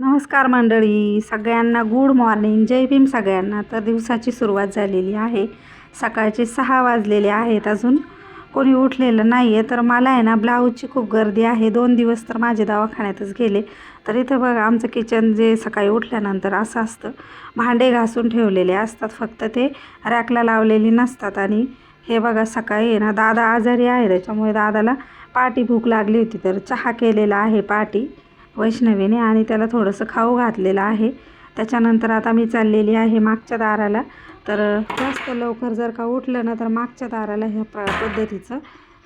नमस्कार मंडळी सगळ्यांना गुड मॉर्निंग जय भीम सगळ्यांना. तर दिवसाची सुरुवात झालेली आहे. सकाळचे सहा वाजलेले आहेत अजून. कोणी उठलेलं नाही आहे तर मला आहे ना ब्लाऊजची खूप गर्दी आहे. दोन दिवस तर माझे दवाखान्यातच गेले. तर इथं बघा आमचं किचन जे सकाळी उठल्यानंतर असं असतं. भांडे घासून ठेवलेले असतात फक्त ते. रॅकला लावलेली नसतात आणि हे बघा सकाळी आहे ना दादा आजारी आहे. त्याच्यामुळे दादाला पाटी भूक लागली होती तर चहा केलेला आहे पाटी. वैष्णवीने आणि त्याला थोडंसं खाऊ घातलेलं आहे. त्याच्यानंतर आता मी चाललेली आहे मागच्या दाराला. तर जास्त लवकर जर का उठलं ना तर मागच्या दाराला ह्या प्र पद्धतीचं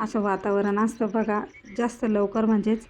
असं वातावरण असतं बघा. जास्त लवकर म्हणजेच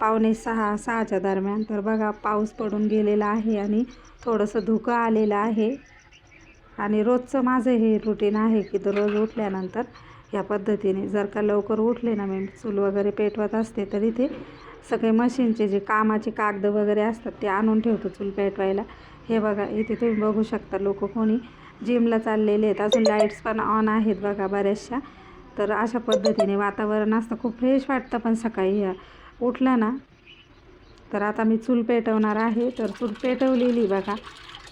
पावणे सहा सहाच्या दरम्यान. तर बघा पाऊस पडून गेलेला आहे आणि थोडंसं धुकं आलेलं आहे. आणि रोजचं माझं हे रुटीन आहे की दररोज उठल्यानंतर या पद्धतीने जर का लवकर उठले ना मी चूल वगैरे पेटवत असते तर इथे सगळे मशीनचे जे कामाचे कागद वगैरे असतात ते आणून ठेवतो चूल पेटवायला. हे बघा इथे तुम्ही बघू शकता लोक कोणी जिमला चाललेले आहेत. अजून लाईट्स पण ऑन आहेत बघा बऱ्याचशा. तर अशा पद्धतीने वातावरण असतं. खूप फ्रेश वाटतं पण सकाळी. या उठलं ना तर आता मी चूल पेटवणार आहे. तर चूल पेटवलेली बघा.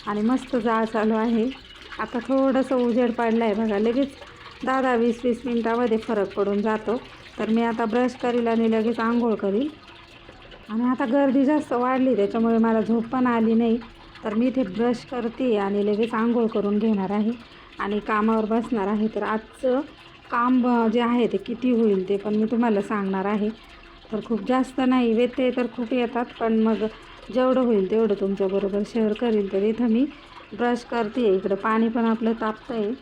आणि मस्त जाळ चालू आहे. आता थोडंसं उजेड पडलं आहे बघा. लगेच दहा दहा वीस वीस मिनटामध्ये फरक पडून जातो. तर मी आता ब्रश करील आणि लगेच आंघोळ करील. आणि आता गर्दी जास्त वाढली त्याच्यामुळे मला झोप पण आली नाही. तर मी इथे ब्रश करते आणि लगेच आंघोळ करून घेणार आहे. आणि कामावर बसणार आहे. तर आजचं काम जे आहे ते किती होईल ते पण मी तुम्हाला सांगणार आहे. तर खूप जास्त नाही व्यत्यय तर खूप येतात पण मग जेवढं होईल तेवढं तुमच्याबरोबर शेअर करेल तर इथं मी ब्रश करते. इकडं पाणी पण आपलं तापतं आहे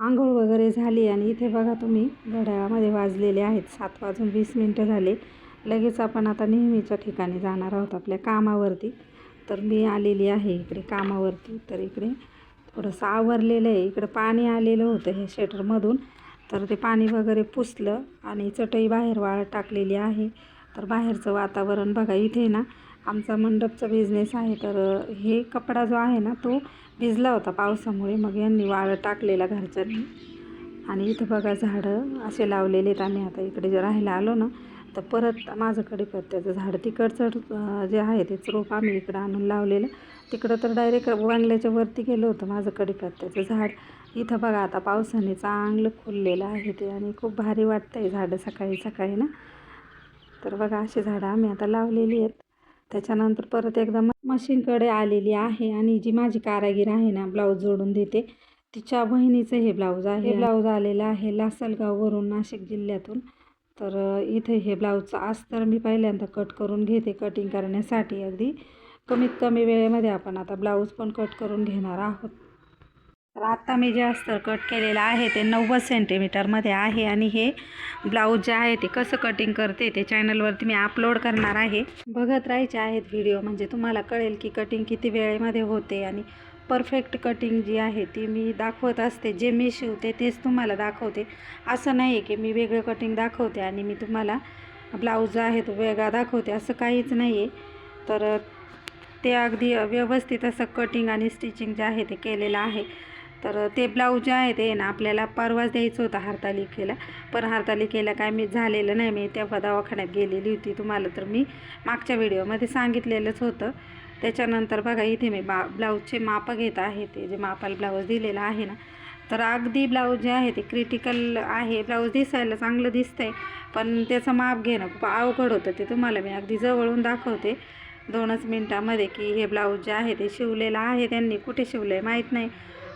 आंघोळ वगैरे झाली आणि इथे बघा तुम्ही घड्याळामध्ये वाजलेले आहेत. सात वाजून वीस मिनटं झाले. लगेच आपण आता नेहमीच्या ठिकाणी जाणार आहोत आपल्या कामावरती. तर मी आलेली आहे इकडे कामावरती. तर इकडे थोडंसं आवरलेलं आहे. इकडं पाणी आलेलं होतं हे शटरमधून. तर ते पाणी वगैरे पुसलं आणि चटई बाहेर वाळ टाकलेली आहे. तर बाहेरचं वातावरण बघा इथे ना आमचा मंडपचा बिझनेस आहे. तर हे कपडा जो आहे ना तो भिजला होता पावसामुळे. मग यांनी वाळ टाकलेला घरच्यांनी. आणि इथं बघा झाडं असे लावलेले आहेत आम्ही. आता इकडे जे राहायला आलो ना तर परत माझं कडीपत्त्याचं झाड. तिकडचं जे आहे तेच रोप आम्ही इकडं आणून लावलेलं. तिकडं तर डायरेक्ट वांगल्याच्या वरती गेलो होतं माझं कडीपत्त्याचं झाड. इथं बघा आता पावसाने चांगलं खुललेलं आहे ते आणि खूप भारी वाटतं आहे झाडं सकाळी सकाळी ना. तर बघा अशी झाडं आम्ही आता लावलेली आहेत. त्याच्यानंतर परत एकदा मशीनकडे आलेली आहे आणि जी माझी कारागीर आहे ना ब्लाऊज जोडून देते. तिच्या बहिणीचं हे ब्लाऊज आहे. ब्लाऊज आलेलं आहे लासलगाववरून नाशिक जिल्ह्यातून. तर इथे हे ब्लाऊजचं अस्तर मी पहिल्यांदा कट करून घेते कटिंग करण्यासाठी अगदी. कमीत कमी वेळेमध्ये आपण आता ब्लाऊज पण कट करून घेणार आहोत. तर आत्ता मी जे अस्तर कट केलेलं आहे ते नव्वद सेंटीमीटरमध्ये आहे आणि हे ब्लाऊज जे आहे ते कसं कटिंग करते ते चॅनलवरती मी अपलोड करणार आहे. बघत राहायचे आहेत व्हिडिओ म्हणजे तुम्हाला कळेल की कटिंग किती वेळेमध्ये होते आणि परफेक्ट कटिंग जी आहे ती मी दाखवत असते. जे मी शिवते तेच तुम्हाला दाखवते. असं नाही आहे की मी वेगळं कटिंग दाखवते आणि मी तुम्हाला ब्लाऊज आहे तो वेगळा दाखवते. असं काहीच नाही आहे. तर ते अगदी व्यवस्थित असं कटिंग आणि स्टिचिंग जे आहे ते केलेलं आहे. तर ते ब्लाऊज जे आहे ते ना आपल्याला परवाच द्यायचं होतं हरतालिकेला. पण हरतालिकेला काय मी झालेलं नाही. मी तेव्हा दवाखान्यात गेलेली होती. तुम्हाला तर मी मागच्या व्हिडिओमध्ये सांगितलेलंच होतं. त्याच्यानंतर बघा इथे मी बा ब्लाऊजचे मापं घेत आहे ते जे मापाला ब्लाऊज दिलेलं आहे ना. तर अगदी ब्लाऊज जे आहे ते क्रिटिकल आहे. ब्लाऊज दिसायला चांगलं दिसतंय पण त्याचं माप घेणं खूप अवघड होतं. ते तुम्हाला मी अगदी जवळून दाखवते. दोनच मिनटामध्ये की हे ब्लाऊज जे आहे ते शिवलेलं आहे. त्यांनी कुठे शिवलं आहे माहीत नाही.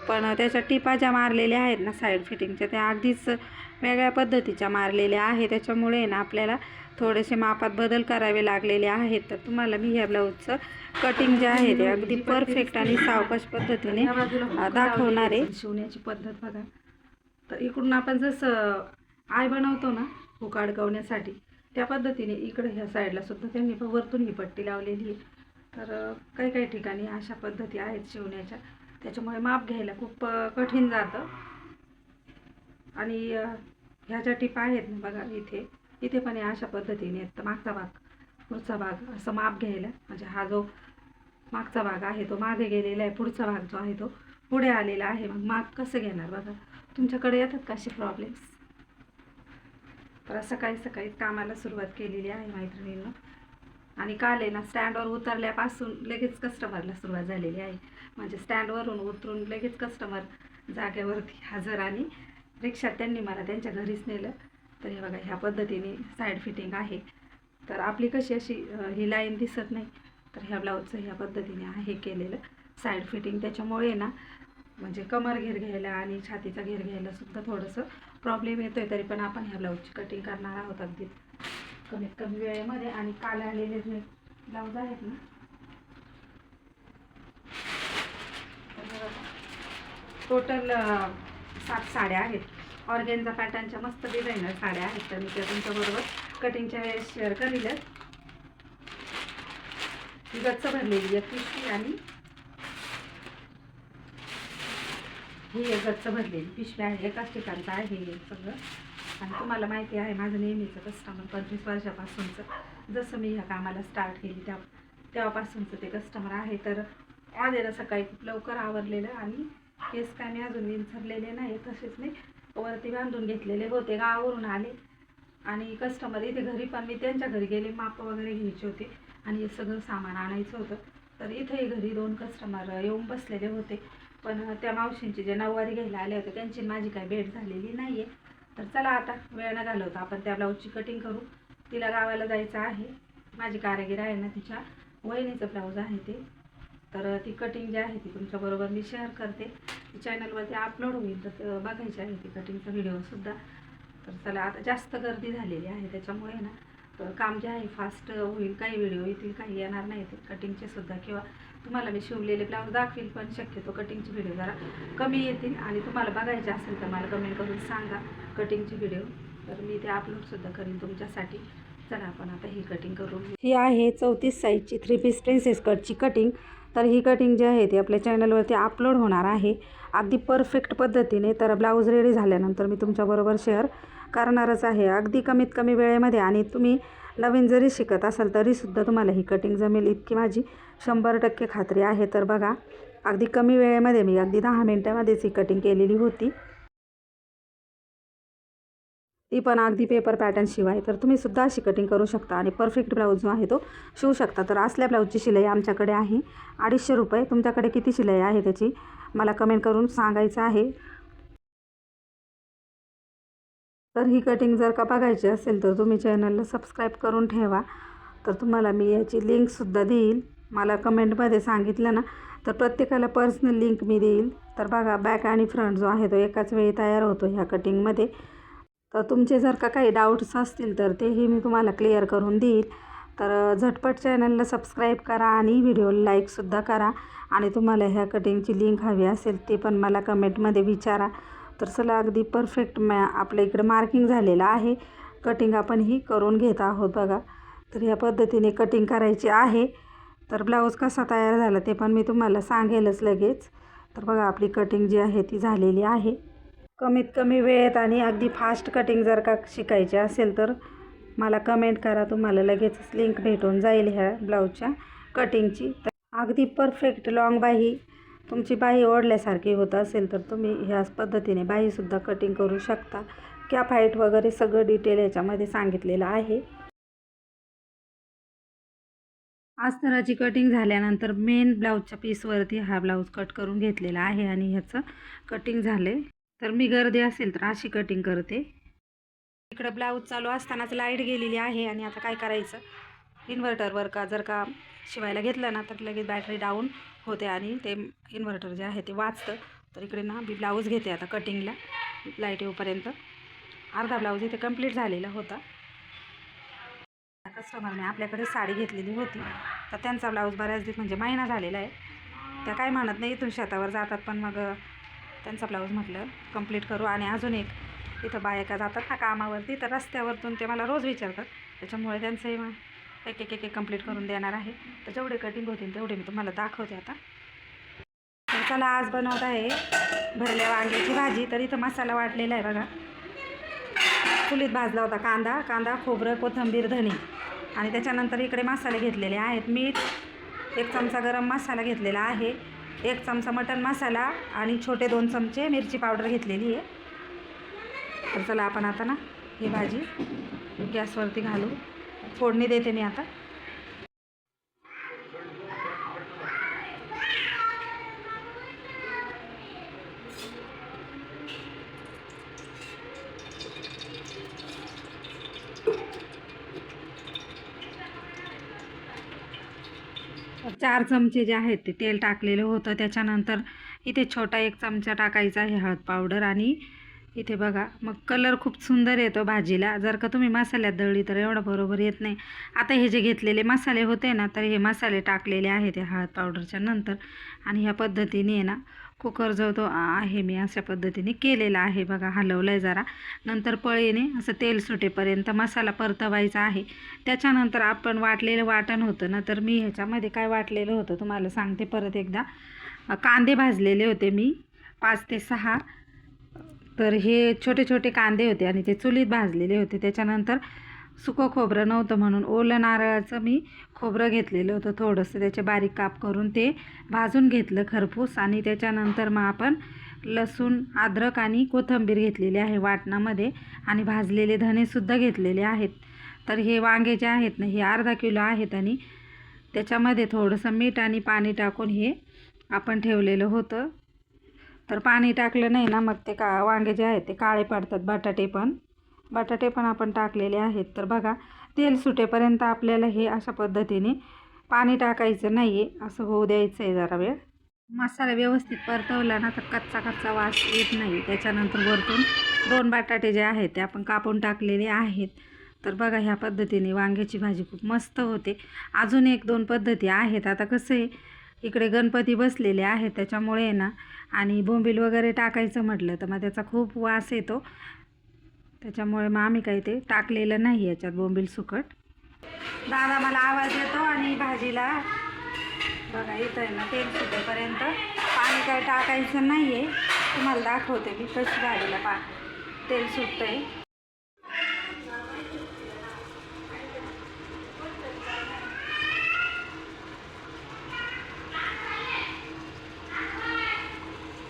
पण त्याच्या टिपा ज्या मारलेल्या आहेत ना साईड फिटिंगच्या त्या अगदीच वेगळ्या पद्धतीच्या मारलेल्या आहे. त्याच्यामुळे ना आपल्याला थोडेसे मापात बदल करावे लागलेले आहेत. तर तुम्हाला मी ह्या ब्लाऊजचं कटिंग जे आहे ते अगदी परफेक्ट आणि सावकाश पद्धतीने दाखवणार आहे. शिवण्याची पद्धत बघा. तर इकडून आपण जसं आय बनवतो ना हुक अडकवण्यासाठी त्या पद्धतीने इकडे ह्या साईडला सुद्धा त्यांनी वरतून ही पट्टी लावलेली आहे. तर काही काही ठिकाणी अशा पद्धती आहेत शिवण्याच्या. त्याच्यामुळे माप घ्यायला खूप कठीण जातं. आणि ह्या ज्या टिपा आहेत ना बघा इथे इथे पण अशा पद्धतीने आहेत. तर मागचा भाग पुढचा भाग असं माप घ्यायला. म्हणजे हा जो मागचा भाग आहे तो मागे गेलेला आहे पुढचा भाग जो आहे तो पुढे आलेला आहे. मग माप कसं घेणार बघा. तुमच्याकडे येतात का असे प्रॉब्लेम्स तर सकाळी सकाळी कामाला सुरुवात केलेली आहे मैत्रिणींना. आणि काल आहे ना स्टँडवर उतरल्यापासून लगेच कस्टमरला सुरुवात झालेली आहे. म्हणजे स्टँडवरून उतरून लगेच कस्टमर जागेवरती हजर आणि रिक्षात त्यांनी मला त्यांच्या घरीच नेलं. तर हे बघा ह्या पद्धतीने साईड फिटिंग आहे. तर आपली कशी अशी ही लाईन दिसत नाही तर ह्या ब्लाऊजचं ह्या पद्धतीने आहे केलेलं साईड फिटिंग त्याच्यामुळे ना म्हणजे कमर घेर घ्यायला आणि छातीचा घेर घ्यायला सुद्धा थोडंसं प्रॉब्लेम येतो आहे तरी पण आपण ह्या ब्लाऊजची कटिंग करणार आहोत अगदी कमीत कमी वेळेमध्ये आणि काल आलेले जे ब्लाऊज आहेत ना. टोटल सात साड्या आहेत. ऑर्गेनचा पॅटर्नच्या मस्त डिझायनर साड्या आहेत तर मी त्या तुमच्याबरोबर कटिंगच्या वेळेस शेअर करीलच. ही गच्च भरलेली आहे पिशवी आणि ही एक गच्च भरलेली पिशवी आहे एकाच ठिकाणचं आहे हे सगळं. आणि तुम्हाला माहिती आहे माझं नेहमीचं कस्टमर पंचवीस वर्षापासूनचं जसं मी ह्या कामाला स्टार्ट केली त्या तेव्हापासूनचं ते कस्टमर आहे. तर आलेलं ना सकाळी खूप लवकर आवरलेलं आणि केस काय मी अजून विंचरलेले नाही तसेच मी वरती बांधून घेतलेले होते गावावरून आले. आणि कस्टमर इथे घरी पण मी त्यांच्या घरी गेले माप वगैरे घ्यायचे होते. आणि हे सगळं सामान आणायचं होतं. तर इथेही घरी दोन कस्टमर येऊन बसलेले होते. पण त्या मावशींची जे नऊवारी घ्यायला आले होते त्यांची माझी काही भेट झालेली नाही आहे तर चला आता वेळ न घालवता आपण त्या ब्लाऊजची कटिंग करू. तिला गावाला जायचं आहे. माझी कारागीर आहे ना तिच्या वहिनीचं ब्लाऊज आहे ते. तर ती कटिंग जी आहे ती तुमच्याबरोबर मी शेअर करते. चॅनलवरती अपलोड होईल तर बघायची आहे ती कटिंगचा व्हिडिओसुद्धा तर चला आता जास्त गर्दी झालेली आहे त्याच्यामुळे ना तर काम जे आहे फास्ट होईल काही व्हिडिओ येतील काही येणार नाही ते कटिंगचे सुद्धा. किंवा तुम्हाला मी शिवलेले ब्लाऊज दाखवील पण शक्यतो कटिंगचे व्हिडिओ जरा कमी येतील. आणि तुम्हाला बघायचे असेल तर मला कमेंट करून सांगा कटिंगचे व्हिडिओ तर मी ते अपलोडसुद्धा करीन तुमच्यासाठी. चला आपण आता ही कटिंग करू ही आहे चौतीस साईजची थ्री पीस प्रिन्सेस कटची कटिंग तर ही कटिंग जी आहे ती आपल्या चॅनलवरती अपलोड होणार आहे. अगदी परफेक्ट पद्धतीने तर ब्लाऊज रेडी झाल्यानंतर मी तुमच्याबरोबर शेअर करणारच आहे. अगदी कमीत कमी वेळेमध्ये आणि तुम्ही नवीन जरी शिकत असाल तरीसुद्धा तुम्हाला ही कटिंग जमेल इतकी माझी शंभर टक्के खात्री आहे. तर बघा अगदी कमी वेळेमध्ये मी अगदी दहा मिनटामध्येच ही कटिंग केलेली होती. ती पण अगदी पेपर पॅटर्न शिवाय. तर तुम्ही सुद्धा अशी कटिंग करू शकता आणि परफेक्ट ब्लाऊज जो आहे तो शिवू शकता. तर असल्या ब्लाऊजची शिलाई आमच्याकडे आहे. अडीचशे रुपये. तुमच्याकडे किती शिलाई आहे त्याची? मला कमेंट करून सांगायचं आहे. तर ही कटिंग जर का बघायची असेल तर तुम्ही चॅनलला सबस्क्राईब करून ठेवा. तर तुम्हाला मी याची लिंकसुद्धा देईल. मला कमेंटमध्ये सांगितलं ना तर प्रत्येकाला पर्सनल लिंक मी देईल. तर बघा बॅक आणि फ्रंट जो आहे तो एकाच वेळी तयार होतो ह्या कटिंगमध्ये तर तुमचे जर का काही डाऊट्स असतील तर तेही मी तुम्हाला क्लिअर करून देईल. तर झटपट चॅनलला सबस्क्राईब करा आणि व्हिडिओला लाईकसुद्धा करा. आणि तुम्हाला ह्या कटिंगची लिंक हवी असेल ते पण मला कमेंटमध्ये विचारा. तर चला अगदी परफेक्ट मॅ आपल्या इकडे मार्किंग झालेलं आहे. कटिंग आपण ही करून घेत आहोत बघा. तर ह्या पद्धतीने कटिंग करायची आहे. तर ब्लाऊज कसा तयार झाला ते पण मी तुम्हाला सांगेलच लगेच. तर बघा आपली कटिंग जी आहे ती झालेली आहे. कमीत कमी वेळेत आणि अगदी फास्ट कटिंग जर का शिकायची असेल तर मला कमेंट करा तुम्हाला लगेचच लिंक भेटून जाईल ह्या ब्लाऊजच्या कटिंगची तर अगदी परफेक्ट लॉंग बाही तुमची बाही ओढल्यासारखी होत असेल तर तुम्ही ह्याच पद्धतीने बाहीसुद्धा कटिंग करू शकता. कॅप हाईट वगैरे सगळं डिटेल याच्यामध्ये सांगितलेलं आहे. अस्तराची कटिंग झाल्यानंतर मेन ब्लाऊजच्या पीसवरती हा ब्लाऊज कट करून घेतलेला आहे आणि ह्याचं कटिंग झाले तर मी गर्दी असेल तर अशी कटिंग करते. इकडं ब्लाऊज चालू असतानाच लाइट गेलेली आहे आणि आता काय करायचं? इन्व्हर्टरवर का जर का शिवायला घेतलं ना तर लगेच बॅटरी डाऊन होते आणि ते इन्व्हर्टर जे आहे ते वाचतं. तर इकडे ना मी ब्लाऊज घेते आता कटिंगला लाइट येऊपर्यंत. अर्धा ब्लाऊज इथे कंप्लीट झालेला होता. कस्टमरने आपल्याकडे साडी घेतलेली होती. तर त्यांचा ब्लाऊज बऱ्याच दिवस म्हणजे महिना झालेला आहे. त्या काय म्हणत नाही इथून शेतावर जातात पण मग त्यांचा ब्लाऊज म्हटलं कंप्लीट करू. आणि अजून एक इथं बायका जातात ना कामावरती तर रस्त्यावरतून ते मला रोज विचारतात. त्याच्यामुळे त्यांचंही मग एक एक एक एक कंप्लीट करून देणार आहे. तर जेवढे कटिंग होतील तेवढे मी तुम्हाला दाखवते आता. तर चला आज बनवत आहे भरल्या वांग्याची भाजी. तर इथं मसाला वाटलेला आहे बघा. चुलीत भाजला होता कांदा कांदा खोबरं कोथिंबीर धणी आणि त्याच्यानंतर इकडे मसाले घेतलेले आहेत. मीठ एक चमचा गरम मसाला घेतलेला आहे. एक चमचा मटण मसाला आणि छोटे दोन चमचे मिरची पावडर घेतलेली आहे. तर चला आपण आता ना ही भाजी गॅसवरती घालू. फोडणी देते मी आता. चार चमचे जे आहेत ते तेल टाकलेलं होतं. त्याच्यानंतर इथे छोटा एक चमचा टाकायचा आहे हळद पावडर आणि इथे बघा मग कलर खूप सुंदर येतो भाजीला. जर का तुम्ही मसाल्यात दळली तर एवढं बरोबर येत नाही. आता हे जे घेतलेले मसाले होते ना तर हे मसाले टाकलेले आहेत हळद पावडरच्या नंतर. आणि ह्या पद्धतीने ना कुकर जो तो आहे मी अशा पद्धतीने केलेला आहे. बघा हलवलं आहे जरा. नंतर पळीने असं तेल सुटेपर्यंत मसाला परतवायचा आहे. त्याच्यानंतर आपण वाटलेलं वाटण होतं ना तर मी ह्याच्यामध्ये काय वाटलेलं होतं तुम्हाला सांगते परत एकदा. कांदे भाजलेले होते मी पाच ते सहा. तर हे छोटे छोटे कांदे होते आणि ते चुलीत भाजलेले होते. त्याच्यानंतर सुकं खोबरं नव्हतं म्हणून ओलं नारळाचं मी खोबरं घेतलेलं होतं थोडंसं. त्याचे बारीक काप करून ते भाजून घेतलं खरपूस आणि त्याच्यानंतर मग आपण लसूण अद्रक आणि कोथिंबीर घेतलेली आहे वाटणामध्ये आणि भाजलेले धनेसुद्धा घेतलेले आहेत. तर हे वांगे जे आहेत ना हे अर्धा किलो आहेत आणि त्याच्यामध्ये थोडंसं मीठ आणि पाणी टाकून हे आपण ठेवलेलं होतं. तर पाणी टाकलं नाही ना मग ते का वांगे जे आहेत ते काळे पडतात बटाटे पण. बटाटे पण आपण टाकलेले आहेत. तर बघा तेल सुटेपर्यंत आपल्याला हे अशा पद्धतीने पाणी टाकायचं नाही आहे असं होऊ द्यायचं आहे जरा वेळ. मसाला व्यवस्थित परतवला ना तर कच्चा कच्चा वास येत नाही. त्याच्यानंतर वरतून दोन बटाटे जे आहेत ते आपण कापून टाकलेले आहेत. तर बघा ह्या पद्धतीने वांग्याची भाजी खूप मस्त होते. अजून एक दोन पद्धती आहेत. आता कसं आहे इकडे गणपती बसलेले आहेत त्याच्यामुळे ना आणि बोंबील वगैरे टाकायचं म्हटलं तर मग त्याचा खूप वास येतो. त्याच्यामुळे मग आम्ही काही ते टाकलेलं नाही याच्यात बोंबील सुकट. दादा मला आवाज येतो आणि भाजीला. बघा इथं आहे ना तेल सुटेपर्यंत पाणी काही टाकायचं नाही आहे तुम्हाला दाखवते मी कशी भाजीला पा तेल सुटतं आहे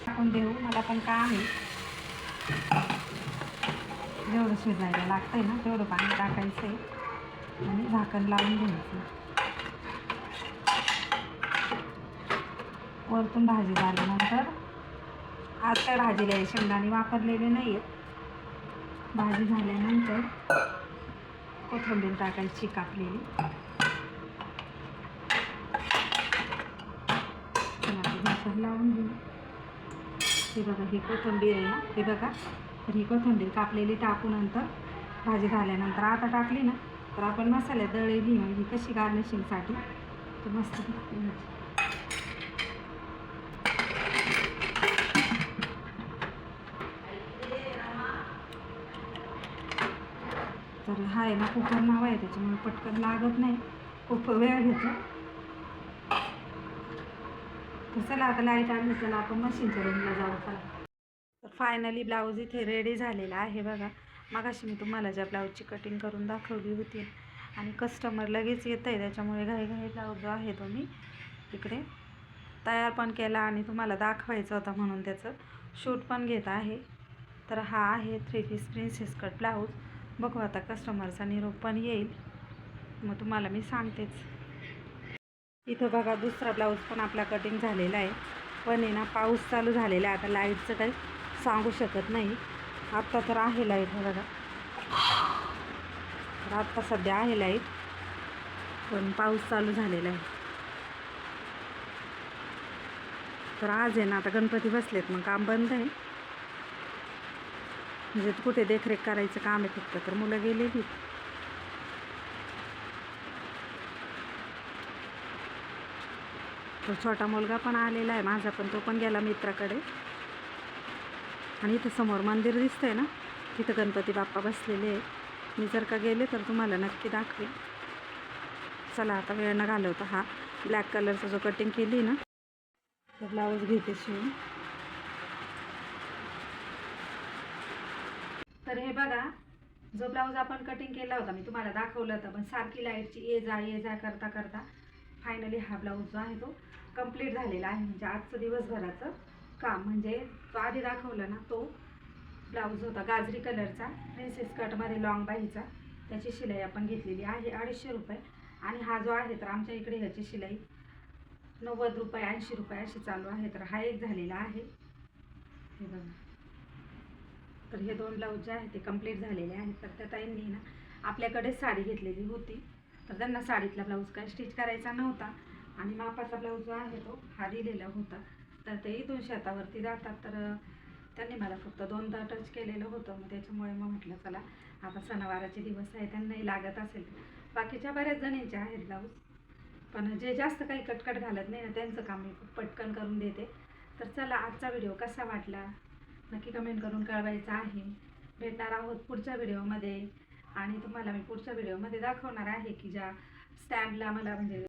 टाकून देऊ मला पण काम आहे. जेवढं शिजायला लागतंय ना तेवढं पाणी टाकायचं आहे आणि झाकण लावून घ्यायचं. वरतून भाजी झाल्यानंतर आज काय भाजीला आहे शेंगदाणे वापरलेले नाही आहेत भाजी झाल्यानंतर कोथिंबीर टाकायची कापलेली. झाकण लावून घेऊ. हे बघा ही कोथिंबीर आहे ना हे बघा. तर ही कोथिंबीर कापलेली टाकू नंतर भाजी झाल्यानंतर आता टाकली ना तर आपण मसाल्यात दळे मग ही कशी गार्निशिंगसाठी तर मस्त तर हा आहे ना कुकर नाव आहे त्याच्यामुळे पटकन लागत नाही. खूप वेळ घेतो. तर चला आता लाइट आली चला आपण मशीनच्या रूमला जाऊ. चला. तर फायनली ब्लाऊज इथे रेडी झालेला आहे बघा. मगाशी मी तुम्हाला ज्या ब्लाऊजची कटिंग करून दाखवली होती आणि कस्टमर लगेच येत आहे त्याच्यामुळे घाई घाई ब्लाऊज जो आहे तो मी इकडे तयार पण केला आणि तुम्हाला दाखवायचा होता म्हणून त्याचं शूट पण घेत आहे. तर हा आहे three piece princess cut blouse बघू आता कस्टमरचा निरोप पण येईल. मग तुम्हाला मी सांगतेच. इथं बघा दुसरा ब्लाऊज पण आपला कटिंग झालेला आहे. पण आहे ना पाऊस चालू झालेला आहे. आता लाईटचं काही सांगू शकत नाही. आत्ता तर आहे लाइट हे बघा. तर आत्ता सध्या आहे लाइट पण पाऊस चालू झालेला आहे. तर आज आहे ना आता गणपती बसलेत मग काम बंद आहे. म्हणजे कुठे देखरेख करायचं काम आहे फक्त तर मुलं गेलेली तो छोटा मुलगा पण आलेला आहे माझा पण तो पण गेला मित्राकडे. आणि इथं समोर मंदिर दिसतंय ना? तिथं गणपती बाप्पा बसलेले आहे मी जर का गेले तर तुम्हाला नक्की दाखवेन. चला आता वेळ न घालवता हा. ब्लॅक कलरचा जो कटिंग केली ना तो ब्लाऊज घेते शिवून. तर हे बघा जो ब्लाऊज आपण कटिंग केला होता मी तुम्हाला दाखवलं होतं पण सारखी लाईटची ये जा ये जा करता करता फायनली हा ब्लाऊज जो आहे तो कंप्लीट झालेला आहे. म्हणजे आजचं दिवसभराचं काम म्हणजे तो आधी दाखवला ना तो ब्लाऊज होता गाजरी कलरचा प्रिन्सेस कटमध्ये लॉंग बाहीचा त्याची शिलाई आपण घेतलेली आहे अडीचशे रुपये. आणि हा जो आहे तर आमच्या इकडे ह्याची शिलाई नव्वद रुपये ऐंशी रुपये अशी चालू आहे. तर हा एक झालेला आहे. हे बघा. तर हे दोन ब्लाऊज जे आहेत ते कंप्लीट झालेले आहेत. तर त्या ताईंनी ना आपल्याकडे साडी घेतलेली होती. तर त्यांना साडीतला ब्लाऊज काय स्टिच करायचा नव्हता. आणि मापाचा ब्लाऊज जो आहे तो हा दिलेला होता. तर ते इथून शेतावरती जातात तर त्यांनी मला फक्त दोनदा टच केलेलं होतं. मग त्याच्यामुळे मग म्हटलं चला आता सणावाराचे दिवस आहे त्यांनाही लागत असेल बाकीच्या बऱ्याच जणींच्या आहेत ब्लाऊज पण जे जास्त काही कटकट घालत नाही ना त्यांचं काम मी पटकन करून देते. तर चला आजचा व्हिडिओ कसा वाटला? नक्की कमेंट करून कळवायचं आहे. भेटणार आहोत पुढच्या व्हिडिओमध्ये. आणि तुम्हाला मी पुढच्या व्हिडिओमध्ये दाखवणार आहे की ज्या स्टँडला मला म्हणजे